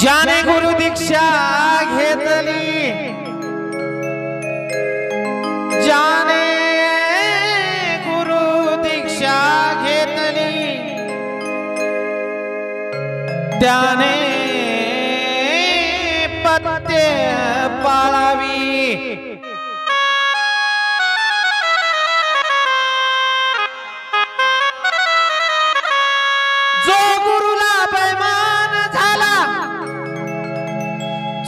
ज्याने गुरु दीक्षा घेतली ज्याने गुरु दीक्षा घेतली त्याने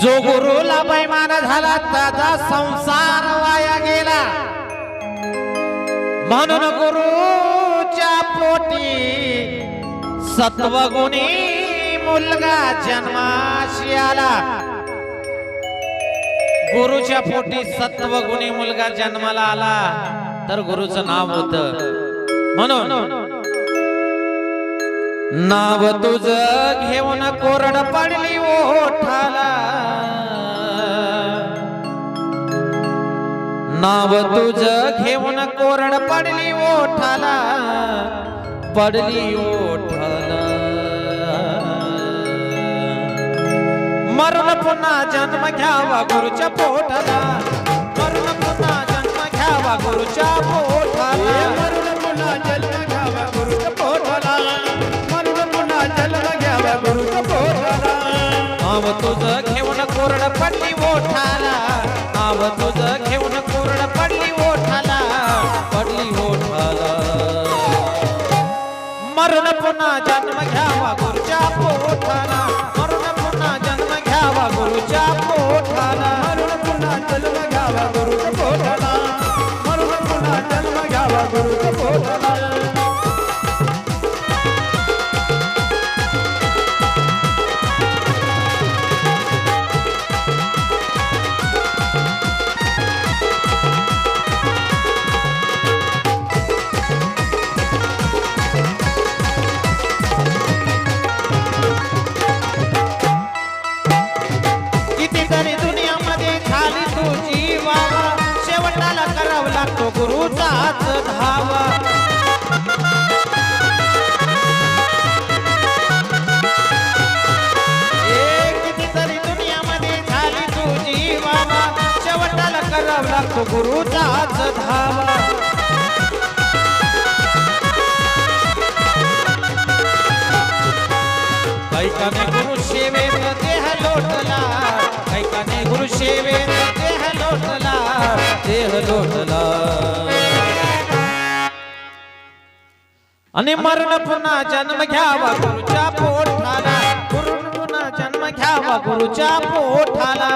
जो गुरुला बैमान झाला त्याचा संसार वाया गेला. म्हणून गुरुच्या पोटी सत्वगुणी मुलगा जन्माशी आला. गुरुच्या पोटी सत्वगुणी मुलगा जन्माला आला. तर गुरुचं नाव होत. म्हणून नाव तुझ घेऊन कोरड पडली ओठाला. नाव तुझ घेऊन कोरड पडली ओठाला. पडली ओठाला. मरण पुन्हा जन्म घ्यावा गुरुच्या पोटाला. मरण पुन्हा जन्म घ्यावा गुरुच्या पोट नाव तुझं घेऊन कोरड पडली ओठाला. नाव तुझं घेऊन कोरड पडली ओठाला. पडली ओठाला. मरण पुन्हा जन्म घ्यावा गुरुच्या पोठाला. झाली तुझी वावा. शेवटाला करावं लागतो गुरुचाच धावा. कितीतरी दुनियामध्ये झाली तुझी वावा. शेवटाला लागतो गुरुचाच धावा. आणि मरण पुन्हा जन्म घ्यावा गुरुच्या पोठाला. गुरु पुन्हा जन्म घ्यावा गुरुच्या पोठाला.